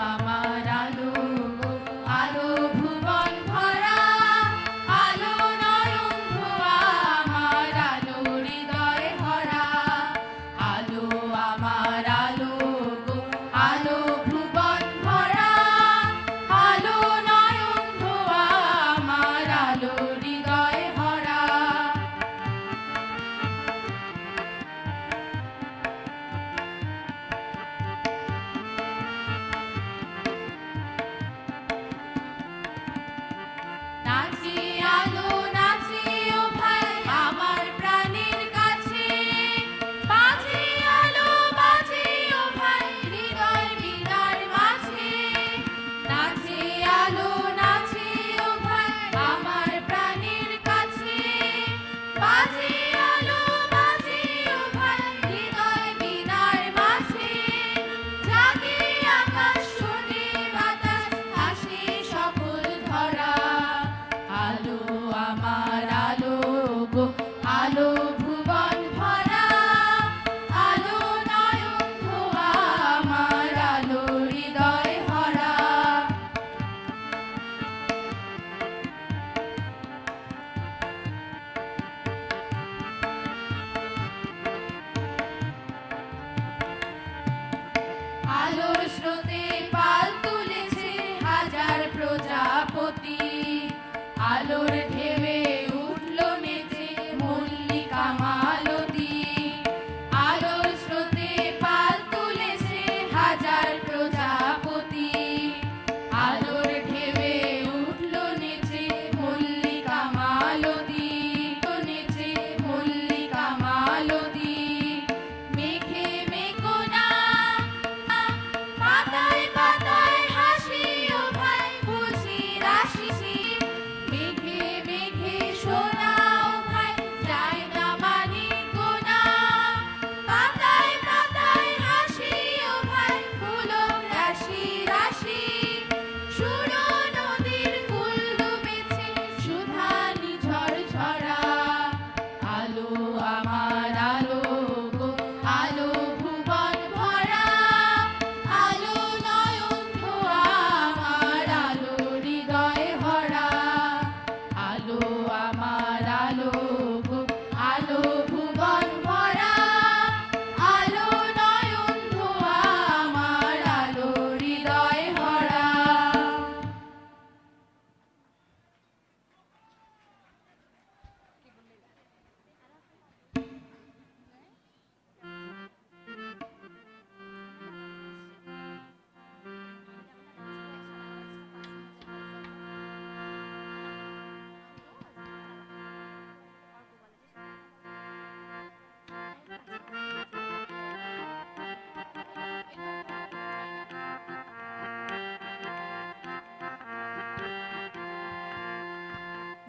mama. Raji.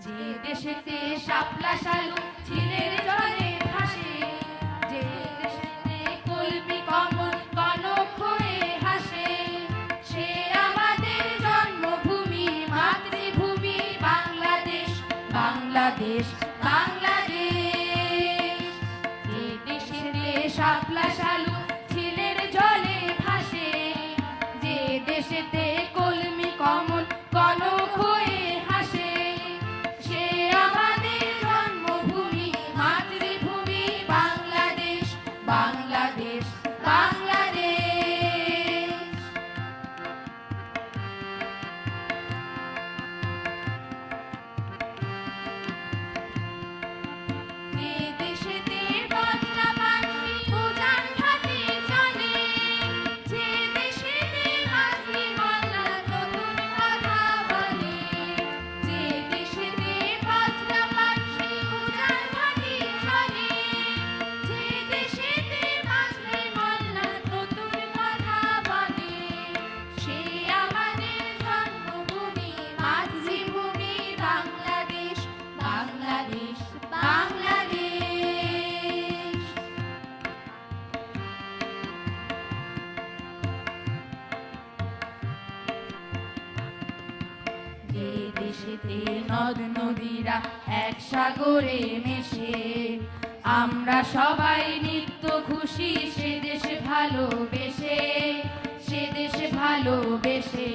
যে শালু ঝিলের হাসে, সে আমাদের জন্মভূমি, মাতৃভূমি, বাংলাদেশ বাংলাদেশ বাংলাদেশ। যে শাপলা শালু ঝিলের জলে ভাসে, যে দেশেতে এ দেশেতে নদ নদীরা এক সাগরে মেশে। আমরা সবাই নিত্য খুশি, সে দেশে ভালোবেসে, সে দেশে ভালোবেসে।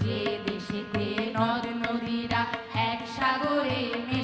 যে দেশেতে নদ নদীরা এক সাগরে মেশে